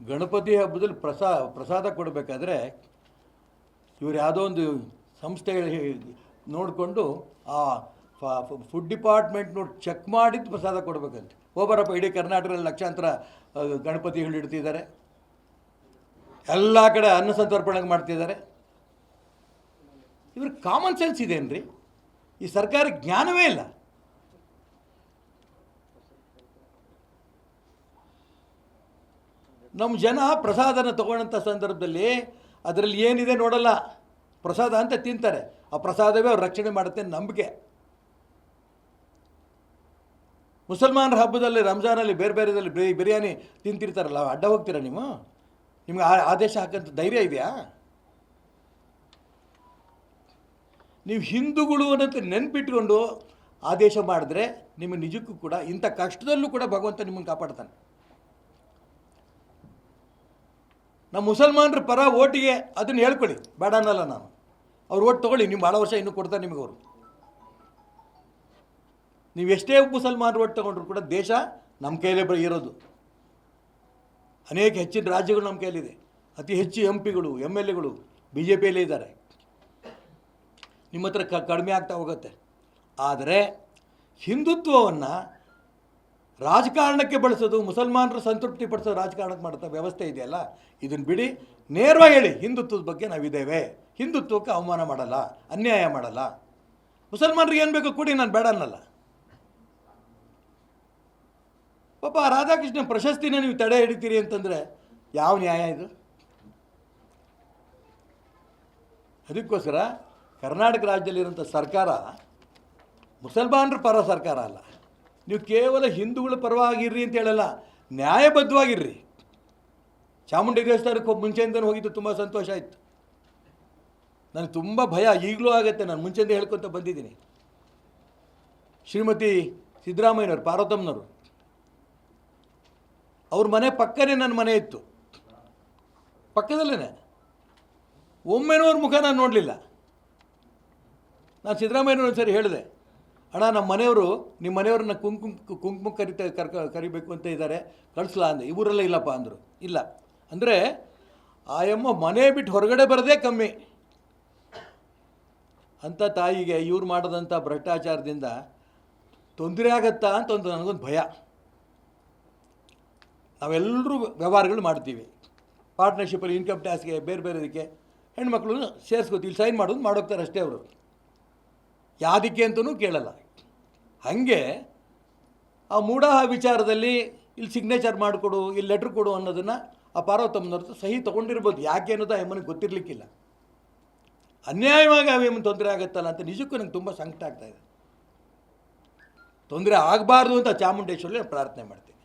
ಗಣಪತಿ ಹಬ್ಬದಲ್ಲಿ ಪ್ರಸಾ, ಪ್ರಸಾದ ಕೊಡಬೇಕಾದ್ರೆ ಇವರು ಯಾವುದೋ ಒಂದು ಸಂಸ್ಥೆ ನೋಡಿಕೊಂಡು ಆ ಫುಡ್ ಡಿಪಾರ್ಟ್ಮೆಂಟ್ ನೋಡಿ ಚೆಕ್ ಮಾಡಿದ್ದು ಪ್ರಸಾದ ಕೊಡಬೇಕಂತೆ. ಹೋಗ್ಬರಪ್ಪ ಇಡೀ ಕರ್ನಾಟಕದಲ್ಲಿ ಲಕ್ಷಾಂತರ ಗಣಪತಿಗಳು ಇಡ್ತಿದ್ದಾರೆ. ಎಲ್ಲ ಕಡೆ ಅನ್ನ ಸಂತರ್ಪಣೆ ಮಾಡ್ತಿದ್ದಾರೆ. ಇವ್ರಿಗೆ ಕಾಮನ್ ಸೆನ್ಸ್ ಇದೇನ್ರಿ? ಈ ಸರ್ಕಾರ ಜ್ಞಾನವೇ ಇಲ್ಲ. ನಮ್ಮ ಜನ ಪ್ರಸಾದನ ತಗೊಳ್ಳೋಂಥ ಸಂದರ್ಭದಲ್ಲಿ ಅದರಲ್ಲಿ ಏನಿದೆ ನೋಡಲ್ಲ. ಪ್ರಸಾದ ಅಂತ ತಿಂತಾರೆ. ಆ ಪ್ರಸಾದವೇ ಅವ್ರು ರಕ್ಷಣೆ ಮಾಡುತ್ತೆ ನಂಬಿಕೆ. ಮುಸಲ್ಮಾನರ ಹಬ್ಬದಲ್ಲಿ, ರಂಜಾನಲ್ಲಿ, ಬೇರೆ ಬೇರೆದಲ್ಲಿ ಬಿರಿ, ಬಿರಿಯಾನಿ ತಿಂತಿರ್ತಾರಲ್ಲ, ಅಡ್ಡ ಹೋಗ್ತೀರಾ ನೀವು? ನಿಮ್ಗೆ ಆ ಆದೇಶ ಹಾಕಂತ ಧೈರ್ಯ ಇದೆಯಾ? ನೀವು ಹಿಂದೂಗಳು ಅನ್ನೋಂಥ ನೆನ್ಪಿಟ್ಕೊಂಡು ಆದೇಶ ಮಾಡಿದ್ರೆ ನಿಮ್ಮ ನಿಜಕ್ಕೂ ಕೂಡ ಇಂಥ ಕಷ್ಟದಲ್ಲೂ ಕೂಡ ಭಗವಂತ ನಿಮ್ಮನ್ನು ಕಾಪಾಡ್ತಾನೆ. ನಮ್ಮ ಮುಸಲ್ಮಾನರ ಪರ ಓಟಿಗೆ ಅದನ್ನು ಹೇಳ್ಕೊಳ್ಳಿ. ಬೇಡ ಅನ್ನಲ್ಲ ನಾನು. ಅವ್ರು ಓಟ್ ತೊಗೊಳ್ಳಿ, ನೀವು ಭಾಳ ವರ್ಷ ಇನ್ನೂ ಕೊಡ್ತಾರೆ ನಿಮಗೆ ಅವರು. ನೀವು ಎಷ್ಟೇ ಮುಸಲ್ಮಾನರು ಓಟ್ ತೊಗೊಂಡ್ರು ಕೂಡ ದೇಶ ನಮ್ಮ ಕೈಲೇ ಬರೀ ಇರೋದು. ಅನೇಕ ಹೆಚ್ಚಿನ ರಾಜ್ಯಗಳು ನಮ್ಮ ಕೈಲಿದೆ ಅತಿ ಹೆಚ್ಚು ಎಂ ಪಿಗಳು ಎಂ ಎಲ್ ಎಗಳು ಬಿ ಜೆ ಪಿಯಲ್ಲೇ ಇದ್ದಾರೆ. ನಿಮ್ಮ ಹತ್ರ ಕಡಿಮೆ ಆಗ್ತಾ ಹೋಗುತ್ತೆ. ಆದರೆ ಹಿಂದುತ್ವವನ್ನು ರಾಜಕಾರಣಕ್ಕೆ ಬಳಸೋದು, ಮುಸಲ್ಮಾನರು ಸಂತೃಪ್ತಿ ಪಡಿಸೋ ರಾಜಕಾರಣಕ್ಕೆ ಮಾಡ್ತಾ ವ್ಯವಸ್ಥೆ ಇದೆಯಲ್ಲ? ಇದನ್ನು ಬಿಡಿ, ನೇರವಾಗಿ ಹೇಳಿ, ಹಿಂದುತ್ವದ ಬಗ್ಗೆ ನಾವಿದ್ದೇವೆ. ಹಿಂದುತ್ವಕ್ಕೆ ಅವಮಾನ ಮಾಡಲ್ಲ, ಅನ್ಯಾಯ ಮಾಡಲ್ಲ. ಮುಸಲ್ಮಾನರಿಗೆ ಏನು ಬೇಕು ಕೊಡಿ, ನಾನು ಬೇಡ ಅನ್ನಲ್ಲ. ಪಾಪ ರಾಧಾಕೃಷ್ಣ ಪ್ರಶಸ್ತಿನ ನೀವು ತಡೆ ಹಿಡಿತೀರಿ ಅಂತಂದರೆ ಯಾವ ನ್ಯಾಯ ಇದು? ಅದಕ್ಕೋಸ್ಕರ ಕರ್ನಾಟಕ ರಾಜ್ಯದಲ್ಲಿರುವಂಥ ಸರ್ಕಾರ ಮುಸಲ್ಮಾನರ ಪರ ಸರ್ಕಾರ ಅಲ್ಲ. ನೀವು ಕೇವಲ ಹಿಂದೂಗಳ ಪರವಾಗಿರ್ರಿ ಅಂತ ಹೇಳಲ್ಲ, ನ್ಯಾಯಬದ್ಧವಾಗಿರ್ರಿ. ಚಾಮುಂಡಿ ದೇವಸ್ಥಾನಕ್ಕೆ ಹೋಗಿ ಮುಂಚೆಯಿಂದನೂ ಹೋಗಿದ್ದು ತುಂಬ ಸಂತೋಷ ಆಯಿತು. ನನಗೆ ತುಂಬ ಭಯ, ಈಗಲೂ ಆಗುತ್ತೆ ನಾನು ಮುಂಚೆಯಿಂದ ಹೇಳ್ಕೊತ ಬಂದಿದ್ದೀನಿ. ಶ್ರೀಮತಿ ಸಿದ್ದರಾಮಯ್ಯನವರು, ಪಾರ್ವತಮ್ಮನವರು, ಅವ್ರ ಮನೆ ಪಕ್ಕನೇ ನನ್ನ ಮನೆ ಇತ್ತು. ಪಕ್ಕದಲ್ಲೇ ಒಮ್ಮೆನೂ ಅವ್ರ ಮುಖ ನಾನು ನೋಡಲಿಲ್ಲ. ನಾನು ಸಿದ್ದರಾಮಯ್ಯನವ್ರು ಒಂದ್ಸರಿ ಹೇಳಿದೆ ಅಣ್ಣ ನಮ್ಮ ಮನೆಯವರು ನಿಮ್ಮ ಮನೆಯವ್ರನ್ನ ಕುಂಕುಮ ಕುಂಕುಮ ಕರಿತ, ಕರ್ಕ, ಕರಿಬೇಕು ಅಂತ ಇದ್ದಾರೆ ಕಳಿಸ್ಲಾ ಅಂದೆ. ಇವರೆಲ್ಲ ಇಲ್ಲಪ್ಪ ಅಂದರು. ಇಲ್ಲ. ಅಂದರೆ ಆಯಮ್ಮ ಮನೆ ಬಿಟ್ಟು ಹೊರಗಡೆ ಬರೋದೇ ಕಮ್ಮಿ. ಅಂಥ ತಾಯಿಗೆ ಇವ್ರು ಮಾಡಿದಂಥ ಭ್ರಷ್ಟಾಚಾರದಿಂದ ತೊಂದರೆ ಆಗತ್ತಾ ಅಂತ ಒಂದು ನನಗೊಂದು ಭಯ. ನಾವೆಲ್ಲರೂ ವ್ಯವಹಾರಗಳು ಮಾಡ್ತೀವಿ. ಪಾರ್ಟ್ನರ್ಶಿಪ್ಪಲ್ಲಿ ಇನ್ಕಮ್ ಟ್ಯಾಕ್ಸ್ಗೆ ಬೇರೆ ಬೇರೆ ಇದಕ್ಕೆ ಹೆಣ್ಮಕ್ಳು ಸೇರಿಸ್ಕೋತೀವಿ, ಸೈನ್ ಮಾಡೋದು ಮಾಡೋಗ್ತಾರೆ ಅಷ್ಟೇ ಅವರು. ಯಾವುದಕ್ಕೆ ಅಂತಲೂ ಕೇಳಲ್ಲ. ಹಾಗೆ ಆ ಮೂಢ ವಿಚಾರದಲ್ಲಿ ಇಲ್ಲಿ ಸಿಗ್ನೇಚರ್ ಮಾಡಿಕೊಡು, ಇಲ್ಲಿ ಲೆಟ್ರ್ ಕೊಡು ಅನ್ನೋದನ್ನು ಆ ಪಾರ್ವತಮ್ಮನವ್ರದ್ದು ಸಹಿ ತೊಗೊಂಡಿರ್ಬೋದು. ಯಾಕೆ ಅನ್ನೋದು ಆ ಅಮ್ಮನಿಗೆ ಗೊತ್ತಿರಲಿಕ್ಕಿಲ್ಲ. ಅನ್ಯಾಯವಾಗಿ ಅವೇಮನ್ ತೊಂದರೆ ಆಗುತ್ತಲ್ಲ ಅಂತ ನಿಜಕ್ಕೂ ನಂಗೆ ತುಂಬ ಸಂಕಟ ಆಗ್ತಾಯಿದೆ ತೊಂದರೆ ಆಗಬಾರ್ದು ಅಂತ ಚಾಮುಂಡೇಶ್ವರಿ ಪ್ರಾರ್ಥನೆ ಮಾಡ್ತೀನಿ